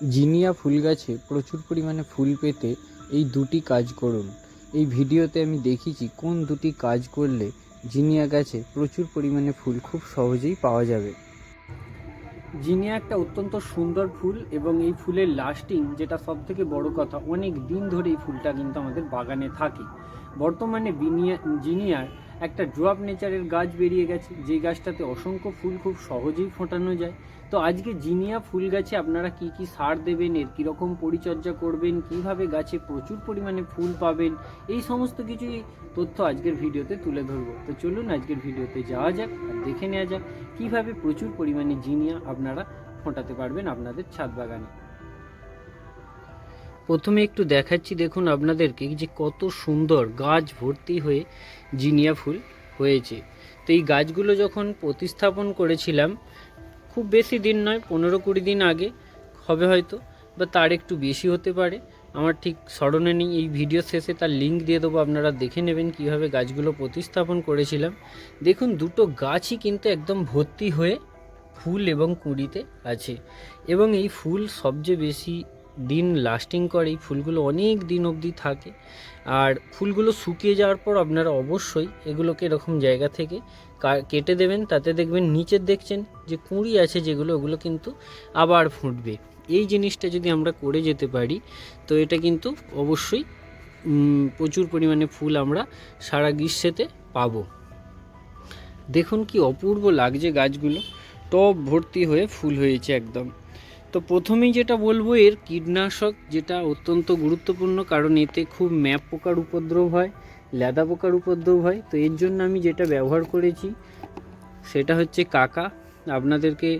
জিনিয়া ফুল গাছে প্রচুর পরিমাণে ফুল পেতে এই দুটি কাজ করুন। এই ভিডিওতে আমি দেখিয়েছি কোন দুটি কাজ করলে জিনিয়া গাছে প্রচুর পরিমাণে ফুল খুব সহজেই পাওয়া যাবে। জিনিয়া একটা অত্যন্ত সুন্দর ফুল এবং এই ফুলের লাস্টিং যেটা সব থেকে বড় কথা, অনেক দিন ধরে এই ফুলটা কিন্তু আমাদের বাগানে থাকে। বর্তমানে বিনিয়া জিনিয়ার একটা ড্রপ নেচারের গাছ বেরিয়ে গেছে, যে গাছটাতে অসংখ্য ফুল খুব সহজেই ফোটানো যায়। তো আজকে জিনিয়া ফুল গাছে আপনারা কি কি সার দেবেন, এর কীরকম পরিচর্যা করবেন, কীভাবে গাছে প্রচুর পরিমাণে ফুল পাবেন, এই সমস্ত কিছুই তথ্য আজকের ভিডিওতে তুলে ধরবো। তো চলুন আজকের ভিডিওতে যাওয়া যাক আর দেখে নেওয়া যাক কীভাবে প্রচুর পরিমাণে জিনিয়া আপনারা ফোটাতে পারবেন আপনাদের ছাদ বাগানে। প্রথমে একটু দেখাচ্ছি, দেখুন আপনাদেরকে যে কত সুন্দর গাছ ভর্তি হয়ে জিনিয়া ফুল হয়েছে। তো এই গাছগুলো যখন প্রতিস্থাপন করেছিলাম, খুব বেশি দিন নয়, পনেরো কুড়ি দিন আগে হবে হয়তো, বা তার একটু বেশি হতে পারে। আমার ঠিক স্মরণে নেই, এই ভিডিও শেষে তার লিঙ্ক দিয়ে দেবো, আপনারা দেখে নেবেন কীভাবে গাছগুলো প্রতিস্থাপন করেছিলাম। দেখুন, দুটো গাছই কিন্তু একদম ভর্তি হয়ে ফুল এবং কুঁড়িতে আছে। এবং এই ফুল সবচেয়ে বেশি দিন লাস্টিং করে, এই ফুলগুলো অনেক দিন অবধি থাকে। আর ফুলগুলো শুকিয়ে যাওয়ার পর আপনারা অবশ্যই এগুলোকে এরকম জায়গা থেকে কেটে দেবেন, তাতে দেখবেন নিচের দেখছেন যে কুঁড়ি আছে যেগুলো, ওগুলো কিন্তু আবার ফুটবে। এই জিনিসটা যদি আমরা করে যেতে পারি, তো এটা কিন্তু অবশ্যই প্রচুর পরিমাণে ফুল আমরা সারা গ্রীষ্মেতে পাবো। দেখুন কি অপূর্ব লাগছে গাছগুলো। টব ভর্তি হয়ে ফুল হয়েছে একদম। তো প্রথমেই যেটা বলব, এর কীটনাশক যেটা অত্যন্ত গুরুত্বপূর্ণ, কারণ এতে খুব ম্যাপ পোকার উপদ্রব হয় লেদা পোকার উপদ্রব হয়। তো এর জন্য আমি যেটা ব্যবহার করেছি, সেটা হচ্ছে কাকা। আপনাদেরকে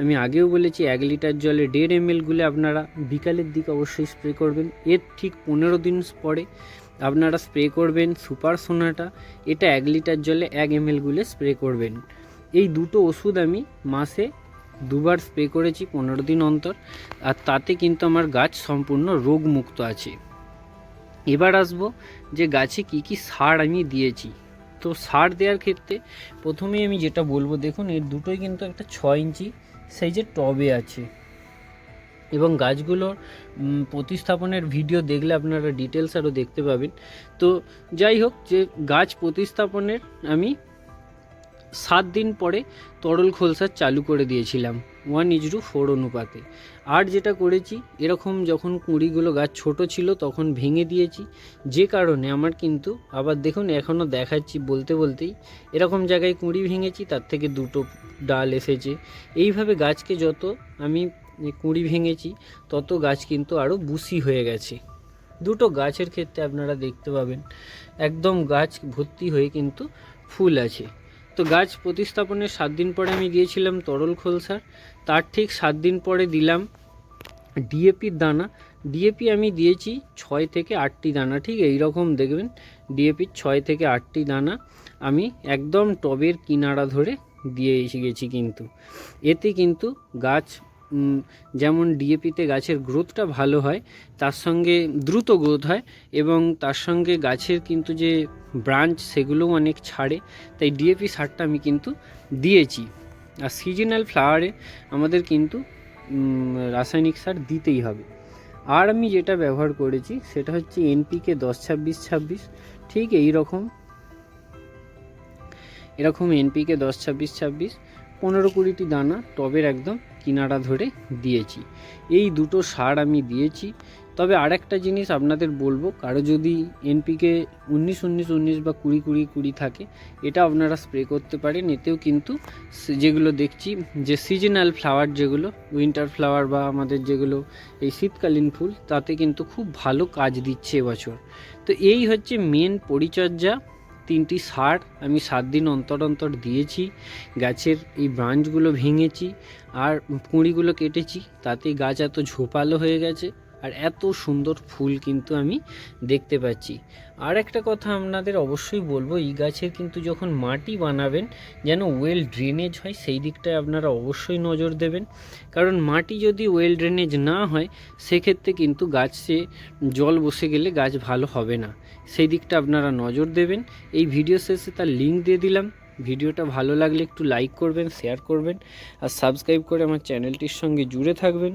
আমি আগেও বলেছি, এক লিটার জলে দেড় এম গুলে আপনারা বিকালের দিকে অবশ্যই স্প্রে করবেন। এর ঠিক পনেরো দিন পরে আপনারা স্প্রে করবেন সুপার সোনাটা। এটা এক লিটার জলে এক এম গুলে স্প্রে করবেন। এই দুটো ওষুধ আমি মাসে দুবার স্প্রে করেছি পনেরো দিন অন্তর, আর তাতে কিন্তু আমার গাছ সম্পূর্ণ রোগমুক্ত আছে। এবার আসব যে গাছে কি কি সার আমি দিয়েছি। তো সার দেওয়ার ক্ষেত্রে প্রথমেই আমি যেটা বলব, দেখুন এর দুটোই কিন্তু একটা ছ ইঞ্চি সাইজের টবে আছে। এবং গাছগুলোর প্রতিস্থাপনের ভিডিও দেখলে আপনারা ডিটেলস আরও দেখতে পাবেন। তো যাই হোক, যে গাছ প্রতিস্থাপনের আমি সাত দিন পরে তরল খোলসা চালু করে দিয়েছিলাম ওয়ান ইজরু ফোর অনুপাতে। আর যেটা করেছি, এরকম যখন কুঁড়িগুলো গাছ ছোট ছিল তখন ভেঙে দিয়েছি, যে কারণে আমার কিন্তু, আবার দেখুন এখনও দেখাচ্ছি বলতে বলতেই, এরকম জায়গায় কুঁড়ি ভেঙেছি, তার থেকে দুটো ডাল এসেছে। এইভাবে গাছকে যত আমি কুঁড়ি ভেঙেছি, তত গাছ কিন্তু আরও বুসি হয়ে গেছে। দুটো গাছের ক্ষেত্রে আপনারা দেখতে পাবেন, একদম গাছ ভর্তি হয়ে কিন্তু ফুল আছে। তো গাছ প্রতিস্থাপনের সাত দিন পরে আমি দিয়েছিলাম তরল খোলসার তার ঠিক সাত দিন পরে দিলাম ডিএপির দানা। ডিএপি আমি দিয়েছি ছয় থেকে আটটি দানা, ঠিক এই রকম দেখবেন ডিএপির ছয় থেকে আটটি দানা আমি একদম টবের কিনারা ধরে দিয়ে এসে গেছি কিন্তু। এতে কিন্তু গাছ যেমন ডিএপিতে গাছের গ্রোথটা ভালো হয়, তার সঙ্গে দ্রুত গ্রোথ হয় এবং তার সঙ্গে গাছের কিন্তু যে ব্রাঞ্চ সেগুলোও অনেক ছাড়ে, তাই ডিএপি সারটা আমি কিন্তু দিয়েছি। আর সিজনাল ফ্লাওয়ারে আমাদের কিন্তু রাসায়নিক সার দিতেই হবে। আর আমি যেটা ব্যবহার করেছি সেটা হচ্ছে এনপিকে দশ ছাব্বিশ ছাব্বিশ, ঠিক এই রকম এরকম এনপিকে দশ ছাব্বিশ ছাব্বিশ পনেরো কুড়িটি দানা টবের একদম কিনারা ধরে দিয়েছি। এই দুটো সার আমি দিয়েছি। তবে আরেকটা জিনিস আপনাদের বলব, কারও যদি এনপিকে উনিশ উনিশ উনিশ বা কুড়ি কুড়ি কুড়ি থাকে, এটা আপনারা স্প্রে করতে পারেন। এতেও কিন্তু যেগুলো দেখছি, যে সিজনাল ফ্লাওয়ার যেগুলো উইন্টার ফ্লাওয়ার বা আমাদের যেগুলো এই শীতকালীন ফুল, তাতে কিন্তু খুব ভালো কাজ দিচ্ছে এবছর। তো এই হচ্ছে মেন পরিচর্যা। তিনটি সার আমি সাত দিন অন্তর অন্তর দিয়েছি, গাছের এই ব্রাঞ্চগুলো ভেঙেছি আর কুঁড়িগুলো কেটেছি, তাতে গাছ এত ঝোপালো হয়ে গেছে। আর এত সুন্দর ফুল কিন্তু আমি দেখতে পাচ্ছি। আর একটা কথা আপনাদের অবশ্যই বলব, এই গাছের কিন্তু যখন মাটি বানাবেন, যেন ওয়েল ড্রেনেজ হয়, সেই দিকটায় আপনারা অবশ্যই নজর দেবেন। কারণ মাটি যদি ওয়েল ড্রেনেজ না হয়, সেক্ষেত্রে কিন্তু গাছে জল বসে গেলে গাছ ভালো হবে না। সেই দিকটা আপনারা নজর দেবেন। এই ভিডিও শেষে তার লিঙ্ক দিয়ে দিলাম। ভিডিওটা ভালো লাগলে একটু লাইক করবেন শেয়ার করবেন, আর সাবস্ক্রাইব করে আমার চ্যানেলটির সঙ্গে জুড়ে থাকবেন।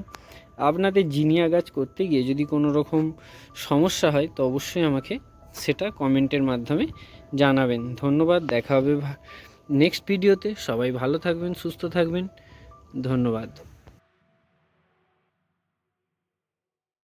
আপনাদের জিনিয়া গাছ করতে গিয়ে যদি কোনো রকম সমস্যা হয়, তো অবশ্যই আমাকে সেটা কমেন্টের মাধ্যমে জানাবেন। ধন্যবাদ, দেখা হবে নেক্সট ভিডিওতে সবাই ভালো থাকবেন, সুস্থ থাকবেন। ধন্যবাদ।